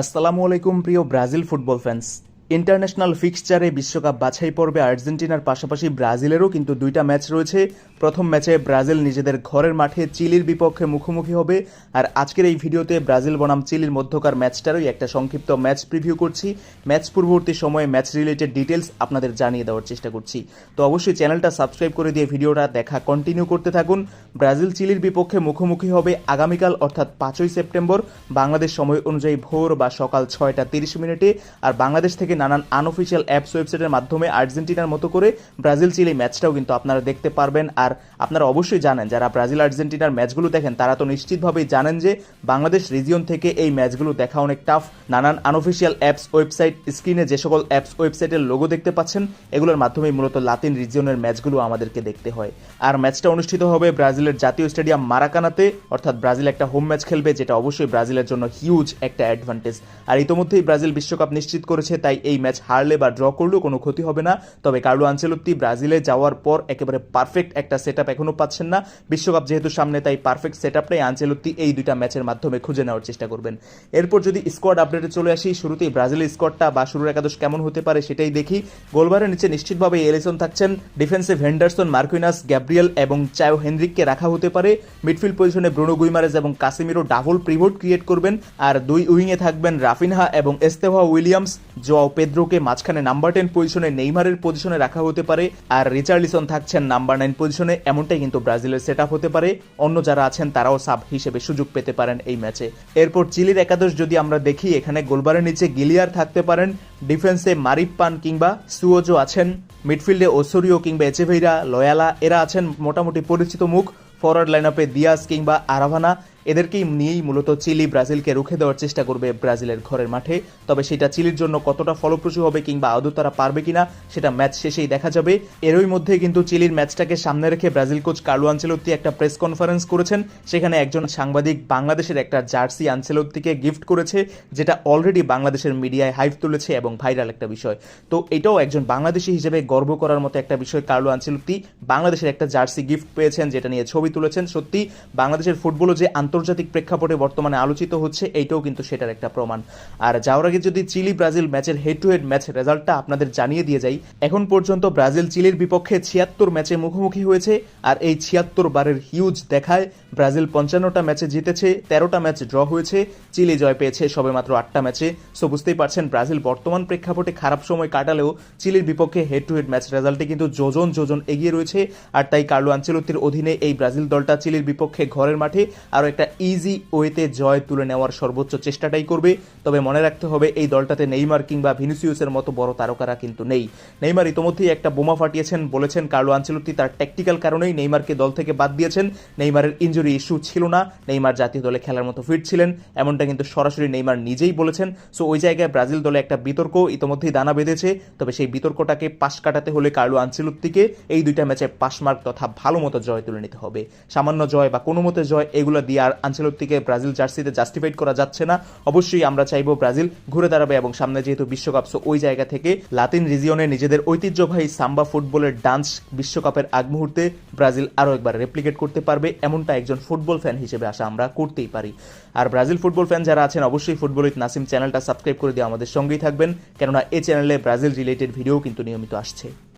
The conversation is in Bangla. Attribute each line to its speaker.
Speaker 1: আসসালামু আলাইকুম প্রিয় ব্রাজিল ফুটবল ফ্যান্স। ইন্টারন্যাশনাল ফিক্সচারে বিশ্বকাপ বাছাই পর্বে আর্জেন্টিনার পাশাপাশি ব্রাজিলেরও কিন্তু দুইটা ম্যাচ রয়েছে। প্রথম ম্যাচে ব্রাজিল নিজেদের ঘরের মাঠে চিলির বিপক্ষে মুখোমুখি হবে। আর আজকের এই ভিডিওতে ব্রাজিল বনাম চিলির মধ্যকার ম্যাচটারই একটা সংক্ষিপ্ত ম্যাচ প্রিভিউ করছি। ম্যাচ পূর্ববর্তী সময়ে ম্যাচ রিলেটেড ডিটেলস আপনাদের জানিয়ে দেওয়ার চেষ্টা করছি। তো অবশ্যই চ্যানেলটা সাবস্ক্রাইব করে দিয়ে ভিডিওটা দেখা কন্টিনিউ করতে থাকুন। ব্রাজিল চিলির বিপক্ষে মুখোমুখি হবে আগামীকাল, অর্থাৎ পাঁচই সেপ্টেম্বর, বাংলাদেশ সময় অনুযায়ী ভোর বা সকাল ছয়টা তিরিশ মিনিটে। আর বাংলাদেশ থেকে নানান আনঅফিসিয়াল অ্যাপস ওয়েবসাইটের মাধ্যমে আর্জেন্টিনার মতো করে ব্রাজিল, চিলি ম্যাচটাও কিন্তু আপনারা দেখতে পারবেন। আর আপনারা অবশ্যই জানেন, যারা ব্রাজিল, আর্জেন্টিনার ম্যাচগুলো দেখেন, তারা তো নিশ্চিতভাবেই জানেন যে বাংলাদেশ রিজিয়ন থেকে এই ম্যাচগুলো দেখা অনেক টাফ নানান আনঅফিসিয়াল অ্যাপস ওয়েবসাইট স্ক্রিনে যে সকল অ্যাপস ওয়েবসাইটের লোগো দেখতে পাচ্ছেন, এগুলোর মাধ্যমেই মূলত লাতিন রিজিয়নের ম্যাচগুলো আমাদেরকে দেখতে হয়। আর ম্যাচটা অনুষ্ঠিত হবে ব্রাজিলের জাতীয় স্টেডিয়াম মারাকানাতে, অর্থাৎ ব্রাজিল একটা হোম ম্যাচ খেলবে, যেটা অবশ্যই ব্রাজিলের জন্য হিউজ একটা অ্যাডভান্টেজ আর ইতোমধ্যেই ব্রাজিল বিশ্বকাপ নিশ্চিত করেছে, তাই এই ম্যাচ হারলে বা ড্র করলেও কোনো ক্ষতি হবে না। তবে কার্লো আঞ্চেলত্তি ব্রাজিলে যাওয়ার পর একেবারে পারফেক্ট একটা সেট আপ এখনও পাচ্ছেন না। বিশ্বকাপ যেহেতু সামনে, তাই পারফেক্ট সেট আপটাই আঞ্চেলত্তি এই দুইটা ম্যাচের মাধ্যমে খুঁজে নেওয়ার চেষ্টা করবেন। এরপর যদি স্কোয়াড আপডেটে চলে আসি, শুরুতেই ব্রাজিলের স্কোয়াডটা বা শুরুর একাদশ কেমন হতে পারে সেটাই দেখি। গোলবারের নিচে নিশ্চিতভাবে এলিসন থাকছেন। ডিফেন্সিভ হেন্ডারসন মার্কুইনাস গ্যাব্রিয়েল এবং চায়ো হেনরিককে রাখা হতে পারে। মিডফিল্ড পজিশনে ব্রুনো গুইমারেজ এবং কাসিমিরো ডাবল প্রিভোট ক্রিয়েট করবেন। আর দুই উইংয়ে থাকবেন রাফিনহা এবং এস্তেভা উইলিয়ামস জোয়াও পেদ্রোকে মাঝখানে নাম্বার টেন পজিশনে নেইমারের পজিশনে রাখা হতে পারে আর রিচার্লিসন থাকছেন নাম্বার নাইন পজিশনে এমনটাই কিন্তু ব্রাজিলের সেট হতে পারে। অন্য যারা আছেন, তারাও সাব হিসেবে সুযোগ পেতে পারেন এই ম্যাচে এরপর চিলির একাদশ যদি আমরা দেখি, এখানে গোলবারের নিচে গিলিয়ার থাকতে পারেন। ডিফেন্সে মারিপ্পান কিংবা সুওজো আছেন। মিডফিল্ডে ওসোরিও কিংবা এচেভেইরা, লয়ালা, এরা আছেন মোটামুটি পরিচিত মুখ। ফরওয়ার্ড লাইন আপে দিয়াস কিংবা আরাভানা। এদেরকেই নিয়েই মূলত চিলি ব্রাজিলকে রুখে দেওয়ার চেষ্টা করবে ব্রাজিলের ঘরের মাঠে। তবে সেটা চিলির জন্য কতটা ফলপ্রসূ হবে কিংবা আদৌ তারা পারবে কিনা, সেটা ম্যাচ শেষেই দেখা যাবে। এরই মধ্যে কিন্তু চিলির ম্যাচটাকে সামনে রেখে ব্রাজিল কোচ কার্লো আঞ্চেলত্তি একটা প্রেস কনফারেন্স করেছেন। সেখানে একজন সাংবাদিক বাংলাদেশের একটা জার্সি আঞ্চেলত্তিকে গিফট করেছে, যেটা অলরেডি বাংলাদেশের মিডিয়ায় হাইপ তুলেছে এবং ভাইরাল একটা বিষয়। তো এটাও একজন বাংলাদেশি হিসেবে গর্ব করার মতো একটা বিষয় কার্লো আঞ্চেলত্তি বাংলাদেশের একটা জার্সি গিফট পেয়েছেন, যেটা নিয়ে ছবি তুলেছেন। সত্যি, বাংলাদেশের ফুটবলও যে আন্তর্জাতিক প্রেক্ষাপটে বর্তমানে আলোচিত হচ্ছে, এইটাও কিন্তু সেটার একটা প্রমাণ। আর যাওয়ার আগে যদি চিলি ব্রাজিল ম্যাচের হেড টু হেড ম্যাচ রেজাল্টটা আপনাদের জানিয়ে দিয়ে যাই, এখন পর্যন্ত ব্রাজিল চিলির বিপক্ষে ছিয়াত্তর ম্যাচে মুখোমুখি হয়েছে, আর এই ছিয়াত্তর বারের হিউজ দেখায় ব্রাজিল পঞ্চান্নটা ম্যাচে জিতেছে, তেরোটা ম্যাচ ড্র হয়েছে, চিলি জয় পেয়েছে সবে মাত্র আটটা ম্যাচে। সো বুঝতেই পারছেন, ব্রাজিল বর্তমান প্রেক্ষাপটে খারাপ সময় কাটালেও চিলির বিপক্ষে হেড টু হেড ম্যাচ রেজাল্টে কিন্তু যোজন যোজন এগিয়ে রয়েছে, আর তাই কার্লো আঞ্চলত্তির অধীনে এই ব্রাজিল দলটা চিলির বিপক্ষে ঘরের মাঠে আরও একটা ইজি ওয়েতে জয় তুলে নেওয়ার সর্বোচ্চ চেষ্টাটাই করবে। তবে মনে রাখতে হবে, এই দলটাতে নেইমার কিংবা ভিনিসিউসের মতো বড় তারকারা কিন্তু নেই। নেইমার ইতোমধ্যেই একটা বোমা ফাটিয়েছেন, বলেছেন কার্লো আঞ্চলত্তি তার ট্যাকটিক্যাল কারণেই নেইমারকে দল থেকে বাদ দিয়েছেন। নেইমারের ইঞ্জুরি ইস্যু ছিল না, নেইমার জাতীয় দলে খেলার মতো ফিট ছিলেন, এমনটা কিন্তু সরাসরি নেইমার নিজেই বলেছেন। সো ওই জায়গায় ব্রাজিল দলে একটা বিতর্ক ইতোমধ্যেই দানা বেঁধেছে, তবে সেই বিতর্কটাকে পাশ কাটাতে হলে কার্লো আঞ্চলত্তিকে এই দুইটা ম্যাচে পাশ মার্ক তথা ভালো মতো জয় তুলে নিতে হবে। সামান্য জয় বা কোনো মতে জয়, এগুলো দিয়ে আর আঞ্চলত্তিকে ব্রাজিল জার্সিতে জাস্টিফাইড করা যাচ্ছে না। অবশ্যই আমরা চাইব ব্রাজিল ঘুরে দাঁড়াবে এবং সামনে যেহেতু বিশ্বকাপ সো ওই জায়গা থেকে লাতিন রিজিয়নে নিজেদের ঐতিহ্যবাহী সাম্বা ফুটবলের ডান্স বিশ্বকাপের আগ মুহূর্তে ব্রাজিল আরও একবার রেপ্লিকেট করতে পারবে, এমনটা একজন ফুটবল ফ্যান হিসেবে আশা আমরা করতেই পারি। আর ব্রাজিল ফুটবল ফ্যান যারা আছেন, অবশ্যই ফুটবলিত নাসিম চ্যানেলটা সাবস্ক্রাইব করে দিয়ে আমাদের সঙ্গেই থাকবেন, কেননা এই চ্যানেলে ব্রাজিল রিলেটেড ভিডিও কিন্তু নিয়মিত আসছে।